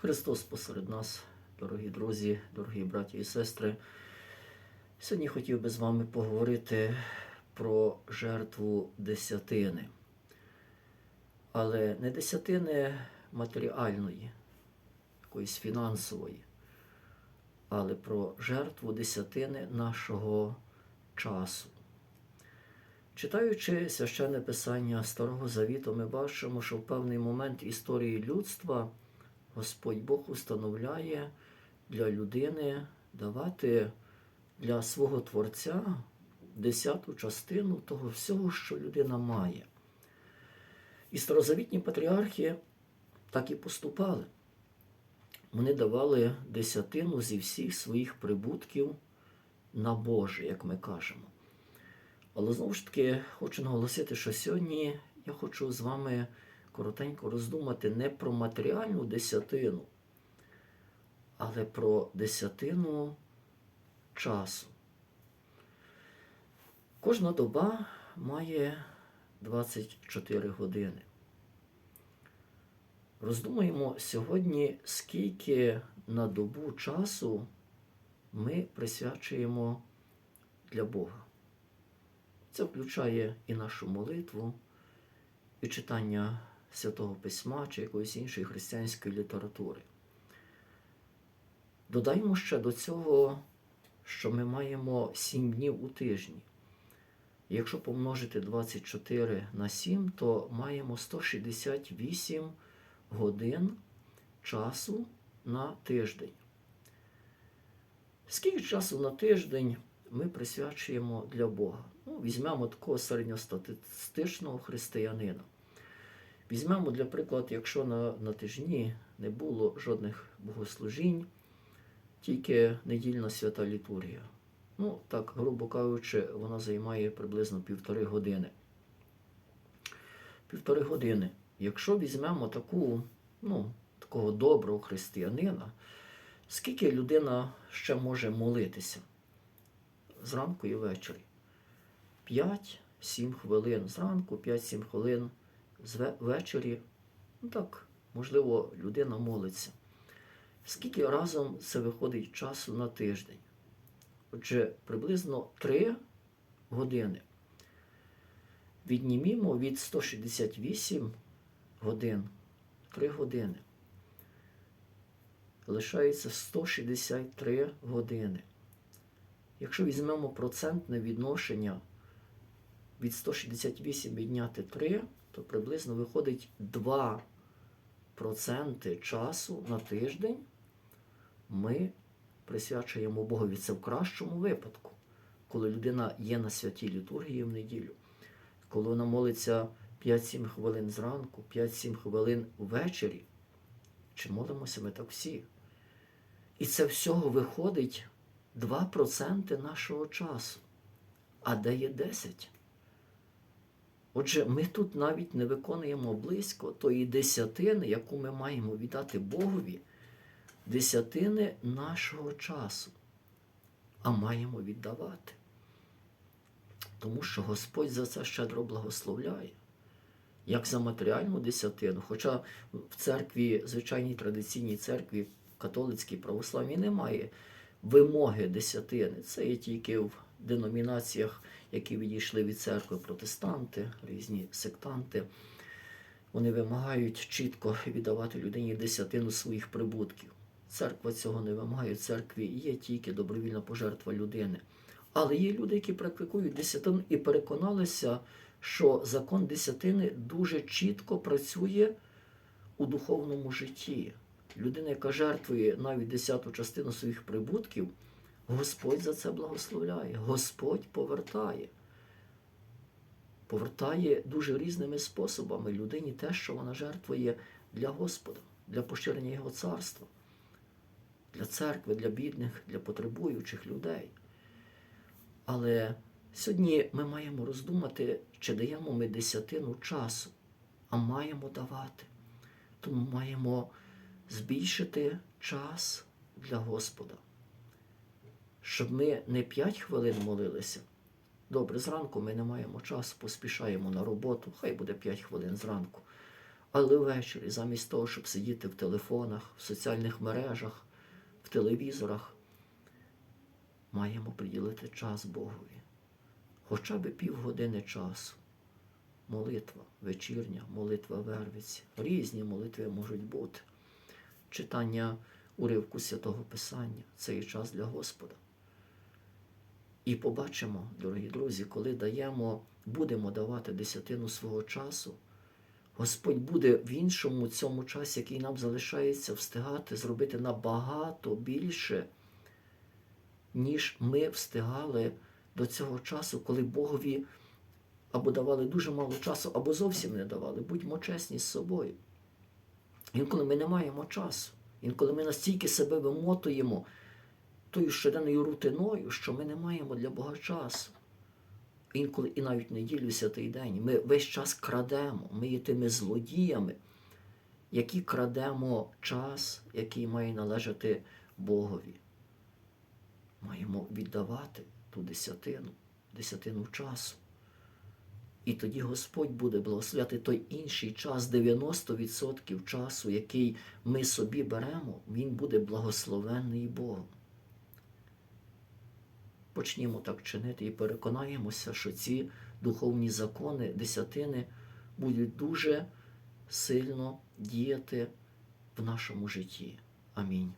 Христос посеред нас, дорогі друзі, дорогі браті і сестри. Сьогодні хотів би з вами поговорити про жертву десятини. Але не десятини матеріальної, якоїсь фінансової, але про жертву десятини нашого часу. Читаючи священне писання Старого Завіту, ми бачимо, що в певний момент історії людства Господь Бог установляє для людини давати для свого Творця десяту частину того всього, що людина має. І старозавітні патріархи так і поступали. Вони давали десятину зі всіх своїх прибутків на Боже, як ми кажемо. Але знову ж таки хочу наголосити, що сьогодні я хочу з вами коротенько роздумати не про матеріальну десятину, але про десятину часу. Кожна доба має 24 години. Роздумаємо сьогодні, скільки на добу часу ми присвячуємо для Бога. Це включає і нашу молитву, і читання Святого Письма чи якоїсь іншої християнської літератури. Додаємо ще до цього, що ми маємо 7 днів у тижні. Якщо помножити 24 на 7, то маємо 168 годин часу на тиждень. Скільки часу на тиждень ми присвячуємо для Бога? Ну, Візьмемо такого середньостатистичного християнина. Візьмемо, для прикладу, якщо на, на тижні не було жодних богослужінь, тільки недільна свята літургія. Ну, так, грубо кажучи, вона займає приблизно півтори години. Півтори години. Якщо візьмемо таку, ну, такого доброго християнина, скільки людина ще може молитися? Зранку і ввечері. 5-7 хвилин зранку, 5-7 хвилин ввечері. Ну так, можливо, людина молиться. Скільки разом це виходить часу на тиждень? Отже, приблизно 3 години. Віднімімо від 168 годин 3 години. Лишається 163 години. Якщо візьмемо процентне відношення від 168 відняти 3, то приблизно виходить 2% часу на тиждень ми присвячуємо Богові. Це в кращому випадку, коли людина є на святій літургії в неділю, коли вона молиться 5-7 хвилин зранку, 5-7 хвилин ввечері. Чи молимося ми так всі? І це всього виходить 2% нашого часу. А де є 10? Отже, ми тут навіть не виконуємо близько тої десятини, яку ми маємо віддати Богові, десятини нашого часу, а маємо віддавати. Тому що Господь за це щедро благословляє, як за матеріальну десятину. Хоча в церкві, звичайній традиційній церкві, католицькій православній немає вимоги десятини. Це є тільки в деномінаціях, які відійшли від церкви протестанти, різні сектанти. Вони вимагають чітко віддавати людині десятину своїх прибутків. Церква цього не вимагає. В церкві є тільки добровільна пожертва людини. Але є люди, які практикують десятину і переконалися, що закон десятини дуже чітко працює у духовному житті. Людина, яка жертвує навіть десяту частину своїх прибутків, Господь за це благословляє, Господь повертає. Повертає дуже різними способами людині те, що вона жертвує для Господа, для поширення Його царства, для церкви, для бідних, для потребуючих людей. Але сьогодні ми маємо роздумати, чи даємо ми десятину часу, а маємо давати. Тому маємо збільшити час для Господа. Щоб ми не 5 хвилин молилися. Добре, зранку ми не маємо часу, поспішаємо на роботу, хай буде 5 хвилин зранку. Але ввечері, замість того, щоб сидіти в телефонах, в соціальних мережах, в телевізорах, маємо приділити час Богові. Хоча б півгодини часу. Молитва вечірня, молитва вервиці. Різні молитви можуть бути. Читання уривку Святого Писання це і час для Господа. І побачимо, дорогі друзі, коли даємо, будемо давати десятину свого часу, Господь буде в іншому цьому часі, який нам залишається, встигати зробити набагато більше, ніж ми встигали до цього часу, коли Богові або давали дуже мало часу, або зовсім не давали. Будьмо чесні з собою. Інколи ми не маємо часу, інколи ми настільки себе вимотуємо тою щоденною рутиною, що ми не маємо для Бога часу. Інколи і навіть неділю святий день. Ми весь час крадемо, ми є тими злодіями, які крадемо час, який має належати Богові. Маємо віддавати ту десятину, десятину часу. І тоді Господь буде благословляти той інший час, 90% часу, який ми собі беремо, Він буде благословенний Богом. Почнімо так чинити і переконаємося, що ці духовні закони, десятини будуть дуже сильно діяти в нашому житті. Амінь.